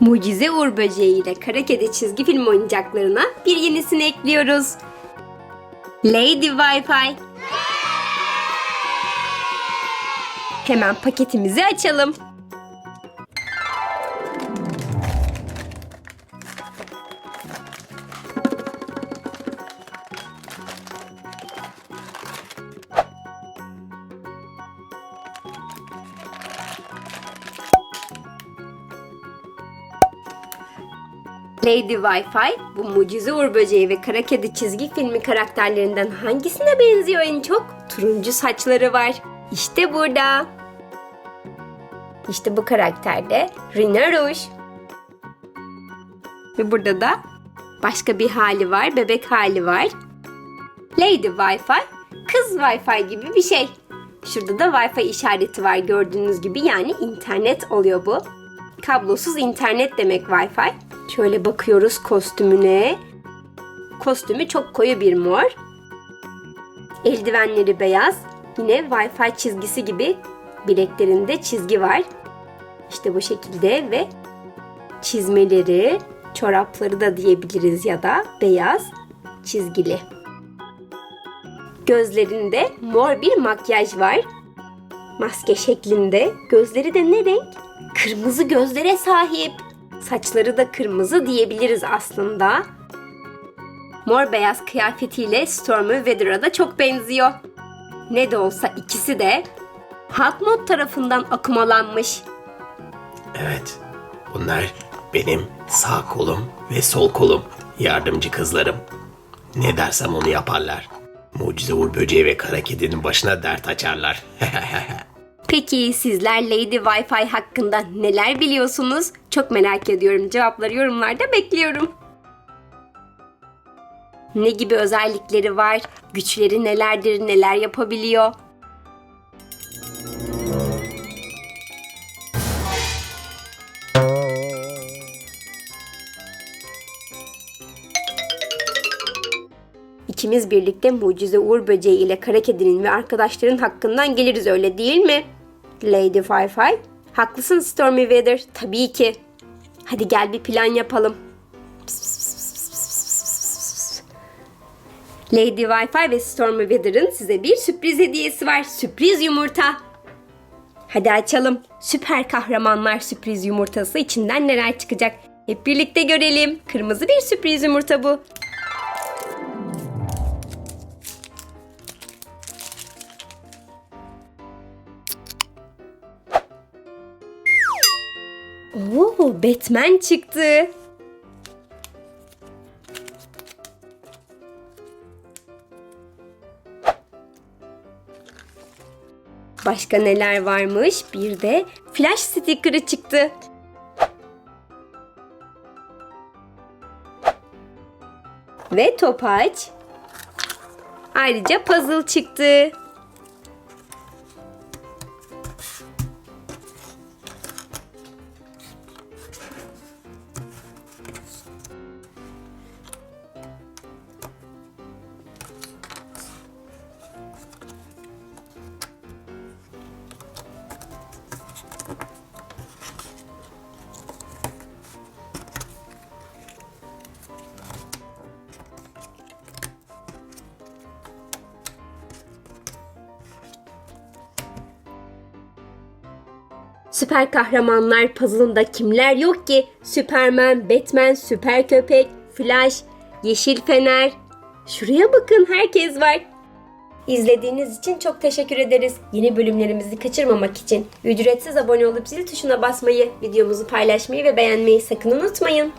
Mucize Uğur Böceği ile Kara Kedi çizgi film oyuncaklarına bir yenisini ekliyoruz. Lady Wi-Fi. Hemen paketimizi açalım. Lady Wi-Fi bu mucize uğur böceği ve kara kedi çizgi filmi karakterlerinden hangisine benziyor en çok? Turuncu saçları var. İşte burada. İşte bu karakterde Rina Rouge. Ve burada da başka bir hali var, bebek hali var. Lady Wi-Fi, kız Wi-Fi gibi bir şey. Şurada da Wi-Fi işareti var gördüğünüz gibi yani internet oluyor bu. Kablosuz internet demek Wi-Fi. Şöyle bakıyoruz kostümüne. Kostümü çok koyu bir mor. Eldivenleri beyaz. Yine Wi-Fi çizgisi gibi bileklerinde çizgi var. İşte bu şekilde ve çizmeleri, çorapları da diyebiliriz ya da beyaz çizgili. Gözlerinde mor bir makyaj var. Maske şeklinde. Gözleri de ne renk? Kırmızı gözlere sahip. Saçları da kırmızı diyebiliriz aslında. Mor beyaz kıyafetiyle Stormy Weather'a da çok benziyor. Ne de olsa ikisi de Hawkmoth tarafından akumalanmış. Evet. Bunlar benim sağ kolum ve sol kolum. Yardımcı kızlarım. Ne dersem onu yaparlar. Mucize Uğur Böceği ve Kara Kedi'nin başına dert açarlar. Peki sizler Lady Wi-Fi hakkında neler biliyorsunuz? Çok merak ediyorum. Cevapları yorumlarda bekliyorum. Ne gibi özellikleri var? Güçleri nelerdir? Neler yapabiliyor? İkimiz birlikte mucize Uğur Böceği ile Kara Kedi'nin ve arkadaşların hakkından geliriz öyle değil mi? Lady Wi-Fi. Haklısın Stormy Weather. Tabii ki. Hadi gel bir plan yapalım. Lady Wi-Fi ve Stormy Weather'ın size bir sürpriz hediyesi var. Sürpriz yumurta. Hadi açalım. Süper kahramanlar sürpriz yumurtası içinden neler çıkacak? Hep birlikte görelim. Kırmızı bir sürpriz yumurta bu. Oo, Batman çıktı. Başka neler varmış? Bir de flash sticker'ı çıktı. Ve topaç. Ayrıca puzzle çıktı. Süper kahramanlar puzzle'ında kimler yok ki? Superman, Batman, Süper Köpek, Flash, Yeşil Fener. Şuraya bakın herkes var. İzlediğiniz için çok teşekkür ederiz. Yeni bölümlerimizi kaçırmamak için ücretsiz abone olup zil tuşuna basmayı, videomuzu paylaşmayı ve beğenmeyi sakın unutmayın.